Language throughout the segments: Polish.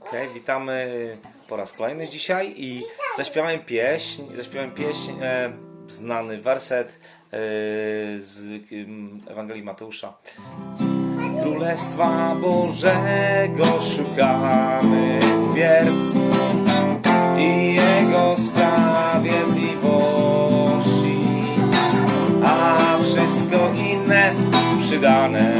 Okej, witamy po raz kolejny dzisiaj i zaśpiewamy pieśń, zaśpiewamy pieśń, e, znany werset e, z Ewangelii Mateusza. Królestwa Bożego szukamy wpierw i Jego sprawiedliwości, a wszystko inne przydane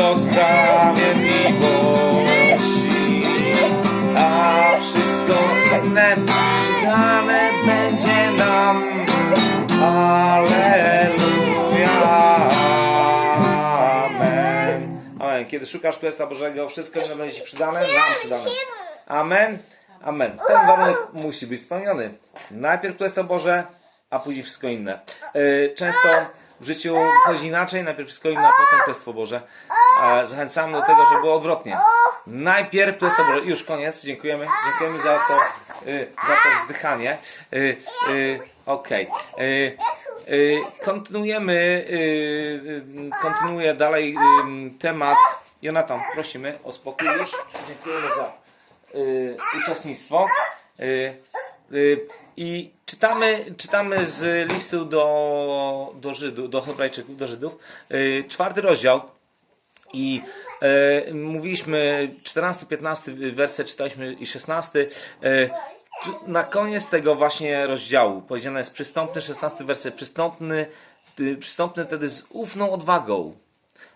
Jego sprawiedliwości, a wszystko inne przydane będzie nam. Alleluja. Amen. Amen. Kiedy szukasz Królestwa Bożego, wszystko inne będzie Ci przydane, nam przydane. Amen. Amen. Ten warunek musi być spełniony. Najpierw Królestwo Boże, a później wszystko inne. Yy, Często w życiu chodzi inaczej, najpierw wszystko inne, a potem Królestwo Boże. E, Zachęcamy do tego, żeby było odwrotnie. Najpierw Królestwo Boże. Już koniec, dziękujemy. Dziękujemy za to, yy, za to wzdychanie. Yy, yy, Okej. Yy, Kontynuujemy, kontynuuję dalej temat. Jonatan, prosimy o spokój już. Dziękujemy za y, uczestnictwo. Y, y, I czytamy, czytamy z listu do, do Żydów, do Hebrajczyków, do Żydów, y, czwarty rozdział. I e, mówiliśmy 14, 15 werset, czytaliśmy i 16. E, na koniec tego właśnie rozdziału powiedziane jest przystąpny, 16 werset, przystąpny, y, przystąpny wtedy z ufną odwagą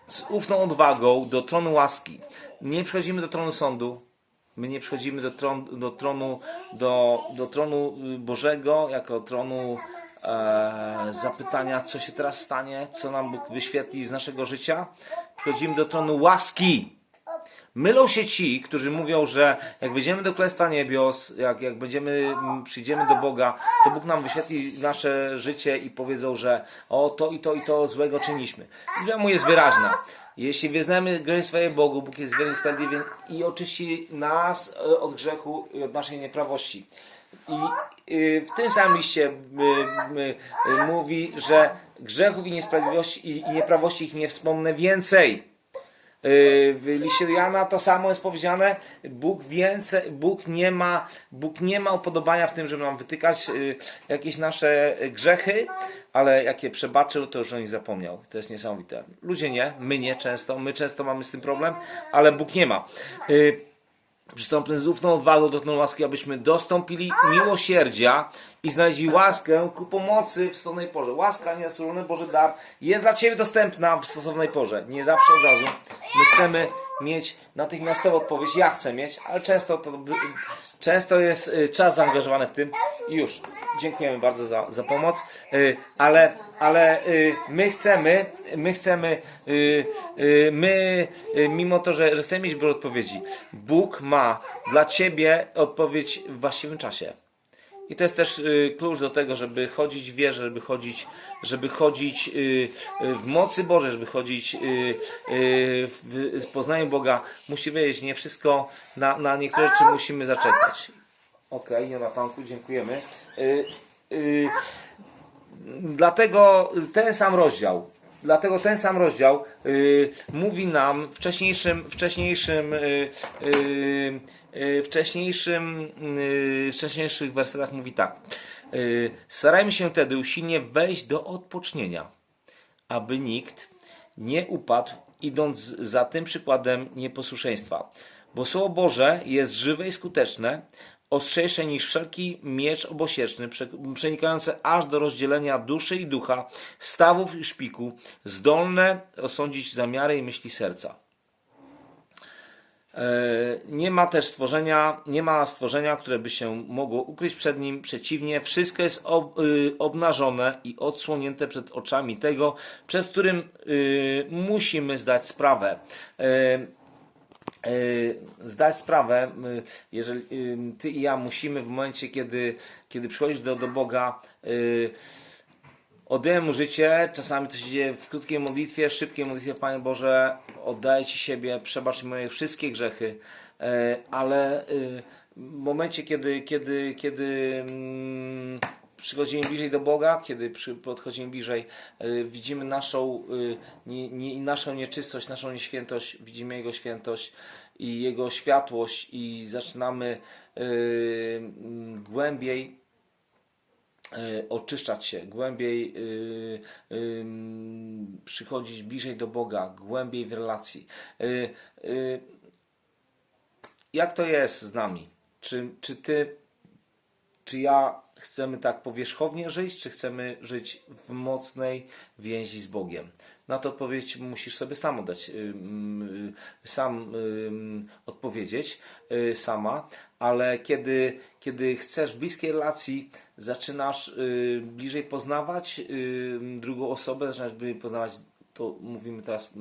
z ufną odwagą do tronu łaski. Nie przychodzimy do tronu sądu. My nie przychodzimy do, tron, do tronu do, do tronu Bożego jako tronu e, zapytania, co się teraz stanie, co nam Bóg wyświetli z naszego życia. Przychodzimy do tronu łaski. Mylą się ci, którzy mówią, że jak wejdziemy do Królestwa Niebios, jak, jak będziemy, przyjdziemy do Boga, to Bóg nam wyświetli nasze życie i powiedzą, że o to i to i to złego czyniliśmy. Biblia mu jest wyraźna. Jeśli wyznamy grzechy swoje Bogu, Bóg jest wierny sprawiedliwy i oczyści nas e, od grzechu i od naszej nieprawości. I y, w tym samym liście y, y, mówi, że grzechów i niesprawiedliwości i, i nieprawości ich nie wspomnę więcej. Yy, W liście Jana to samo jest powiedziane. Bóg więcej, Bóg nie ma, Bóg nie ma upodobania w tym, żeby nam wytykać yy, jakieś nasze grzechy, ale jak je przebaczył, to już o nich zapomniał. To jest niesamowite. Ludzie nie, my nie często, my często mamy z tym problem, ale Bóg nie ma. Przystąpmy z ufną odwagą do tronu łaski, abyśmy dostąpili miłosierdzia i znaleźli łaskę ku pomocy w stosownej porze. Łaska, niezasłużony Boży dar jest dla Ciebie dostępna w stosownej porze. Nie zawsze od razu. My chcemy mieć natychmiastową odpowiedź. Ja chcę mieć, ale często to często jest y, czas zaangażowany w tym. Już. Dziękujemy bardzo za, za pomoc. Y, Ale, ale y, my chcemy, my chcemy, my, mimo to, że, że chcemy mieć Boże odpowiedzi, Bóg ma dla Ciebie odpowiedź w właściwym czasie. I to jest też y, klucz do tego, żeby chodzić w wierze, żeby chodzić, żeby chodzić y, y, w mocy Bożej, żeby chodzić w poznaniu Boga. Musi wiedzieć, nie wszystko na, na niektóre rzeczy musimy zaczekać. Okej, okay, Jonatanku, dziękujemy. Dlatego ten sam rozdział, dlatego ten sam rozdział y, mówi nam wcześniejszym, wcześniejszym, y, y, y, wcześniejszym, y, wcześniejszych wersetach mówi tak. Y, starajmy się wtedy usilnie wejść do odpocznienia, aby nikt nie upadł, idąc za tym przykładem nieposłuszeństwa. Bo Słowo Boże jest żywe i skuteczne, ostrzejsze niż wszelki miecz obosieczny, prze- przenikające aż do rozdzielenia duszy i ducha, stawów i szpiku, zdolne osądzić zamiary i myśli serca. E, Nie ma też stworzenia, nie ma stworzenia, które by się mogło ukryć przed nim. Przeciwnie, wszystko jest ob, y, obnażone i odsłonięte przed oczami tego, przed którym y, musimy zdać sprawę. Y, zdać sprawę, y, jeżeli y, ty i ja musimy w momencie, kiedy, kiedy przychodzisz do, do Boga, Oddaję mu życie, czasami to się dzieje w krótkiej modlitwie, szybkiej modlitwie, Panie Boże, oddaję Ci siebie, przebacz mi moje wszystkie grzechy, e, ale w momencie, kiedy, kiedy, kiedy mm, przychodzimy bliżej do Boga, kiedy przy, podchodzimy bliżej, y, widzimy naszą, y, nie, nie, naszą nieczystość, naszą nieświętość, widzimy Jego świętość i Jego światłość i zaczynamy mm, głębiej e, oczyszczać się, głębiej przychodzić bliżej do Boga, głębiej w relacji. Jak to jest z nami? Czy, czy ty, czy ja chcemy tak powierzchownie żyć, czy chcemy żyć w mocnej więzi z Bogiem? Na to odpowiedź musisz sobie sam dać, sam ym, odpowiedzieć y, sama, ale kiedy, kiedy chcesz bliskiej relacji, zaczynasz y, bliżej poznawać y, drugą osobę, zaczynasz bliżej poznawać to mówimy teraz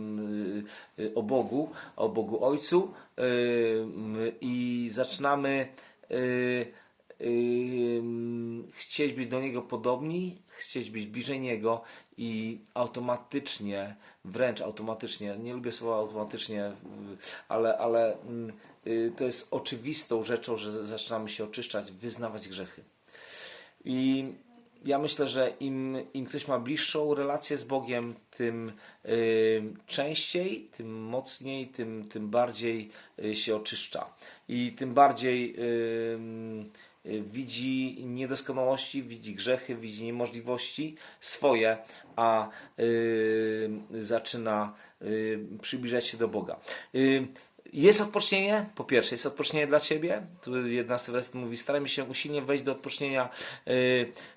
y, o Bogu, o Bogu Ojcu y, i zaczynamy y, y, chcieć być do Niego podobni, chcieć być bliżej Niego i automatycznie, wręcz automatycznie, nie lubię słowa automatycznie, ale, ale mm, y, to jest oczywistą rzeczą, że zaczynamy się oczyszczać, wyznawać grzechy. I ja myślę, że im, im ktoś ma bliższą relację z Bogiem, tym y, częściej, tym mocniej, tym, tym bardziej y, się oczyszcza. I tym bardziej y, widzi niedoskonałości, widzi grzechy, widzi niemożliwości swoje, a y, zaczyna y, przybliżać się do Boga. Jest odpocznienie? Po pierwsze, jest odpocznienie dla Ciebie. Tu 11 werset mówi, starajmy się usilnie wejść do odpocznienia, y,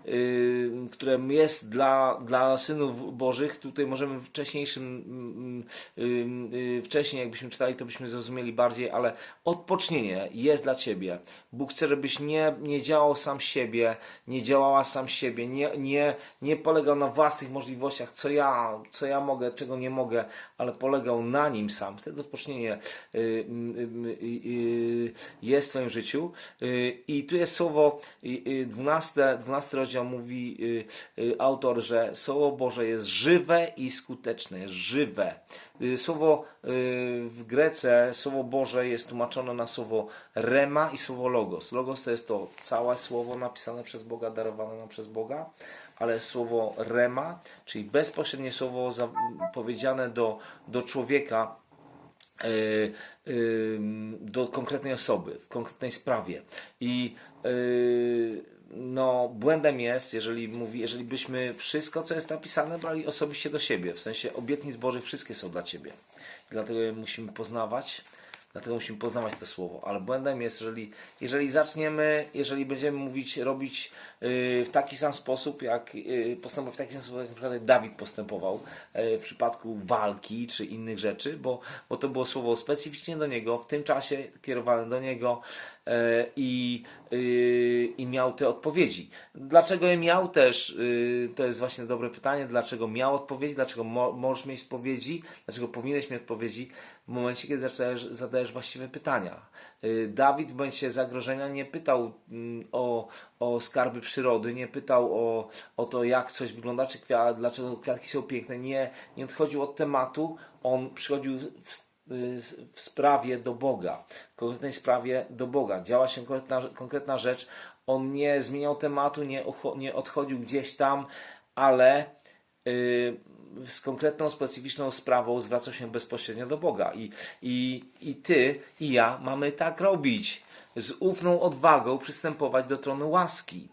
y, które jest dla, dla synów Bożych. Tutaj możemy wcześniejszym, mm, y, y, wcześniej jakbyśmy czytali, to byśmy zrozumieli bardziej, ale odpocznienie jest dla Ciebie. Bóg chce, żebyś nie, nie działał sam siebie, nie działała sam siebie, nie, nie, nie polegał na własnych możliwościach, co ja, co ja mogę, czego nie mogę, ale polegał na Nim sam. Wtedy odpocznienie y, y, y, y, jest w Twoim życiu. Y, I tu jest słowo, y, y, 12, 12 rozdział mówi y, y, autor, że Słowo Boże jest żywe i skuteczne, żywe. Y, Słowo y, w Grece, Słowo Boże jest tłumaczone na słowo rema i słowo logos. Logos to jest to całe słowo napisane przez Boga, darowane nam przez Boga, ale słowo rema, czyli bezpośrednie słowo powiedziane do, do człowieka, do konkretnej osoby, w konkretnej sprawie. I yy, no, błędem jest, jeżeli mówi, jeżeli byśmy wszystko, co jest napisane, brali osobiście do siebie. W sensie obietnic Bożych wszystkie są dla Ciebie. Dlatego je musimy poznawać. Dlatego musimy poznawać to słowo. Ale błędem jest, jeżeli, jeżeli zaczniemy, jeżeli będziemy mówić, robić yy, w taki sam sposób, jak yy, w taki sam sposób, jak na przykład Dawid postępował yy, w przypadku walki czy innych rzeczy, bo, bo to było słowo specyficznie do niego, w tym czasie kierowane do niego i, yy, i miał te odpowiedzi. Dlaczego je miał też? Yy, to jest właśnie dobre pytanie. Dlaczego miał odpowiedzi? Dlaczego mo możesz mieć odpowiedzi? Dlaczego powinieneś mieć odpowiedzi? W momencie, kiedy zadajesz, zadajesz właściwe pytania. Yy, Dawid w momencie zagrożenia nie pytał mm, o, o skarby przyrody, nie pytał o, o to, jak coś wygląda, czy kwiat, dlaczego kwiatki są piękne. Nie, nie odchodził od tematu. On przychodził w w sprawie do Boga, konkretnej sprawie do Boga. Działa się konkretna, konkretna rzecz. On nie zmieniał tematu, nie, nie odchodził gdzieś tam, ale yy, z konkretną, specyficzną sprawą zwracał się bezpośrednio do Boga. I, i, I ty, i ja mamy tak robić. Z ufną odwagą przystępować do tronu łaski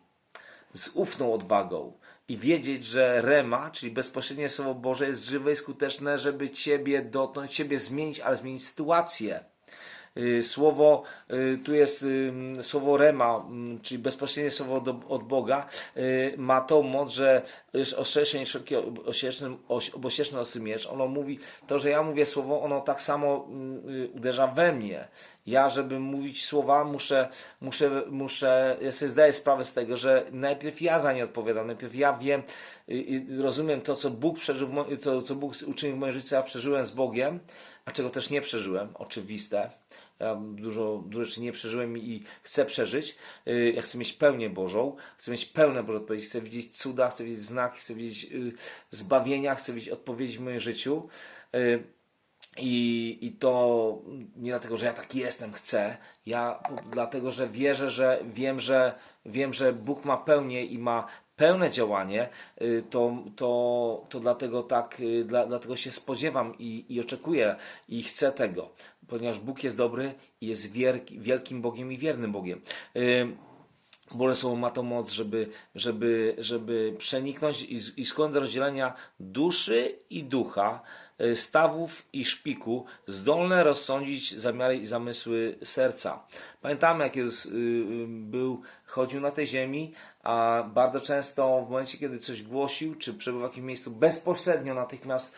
z ufną odwagą i wiedzieć, że Rema, czyli bezpośrednie Słowo Boże, jest żywe i skuteczne, żeby Ciebie dotknąć, Ciebie zmienić, ale zmienić sytuację. Y, Słowo, y, tu jest słowo Rema, czyli bezpośrednie słowo do, od Boga, y, ma tą moc, że jest ostrzejsze niż wszelki obosieczny, oś- obosieczny ostry miecz. Ono mówi, to, że ja mówię słowo, ono tak samo uderza we mnie. Ja, żeby mówić słowa, muszę, muszę, muszę, ja sobie zdaję sprawę z tego, że najpierw ja za nie odpowiadam, najpierw ja wiem, rozumiem to, co Bóg przeżył, to, co Bóg uczynił w moim życiu, ja przeżyłem z Bogiem, a czego też nie przeżyłem, oczywiste. Ja dużo, dużo rzeczy nie przeżyłem i chcę przeżyć. Y, Ja chcę mieć pełnię Bożą, chcę mieć pełne Boże odpowiedzi, chcę widzieć cuda, chcę widzieć znaki, chcę widzieć y, zbawienia, chcę widzieć odpowiedzi w moim życiu. Y, I, I to nie dlatego, że ja tak jestem, chcę. Ja dlatego, że wierzę, że wiem, że wiem, że Bóg ma pełnię i ma pełne działanie, y, to, to, to dlatego tak, y, dla, dlatego się spodziewam i, i oczekuję i chcę tego, ponieważ Bóg jest dobry i jest wielki, wielkim Bogiem i wiernym Bogiem. Y, Boże Słowo ma tą moc, żeby, żeby, żeby przeniknąć i, i skłon do rozdzielenia duszy i ducha, stawów i szpiku, zdolne rozsądzić zamiary i zamysły serca. Pamiętamy, jak Jezus był, chodził na tej ziemi, a bardzo często w momencie, kiedy coś głosił, czy przebywał w jakimś miejscu, bezpośrednio natychmiast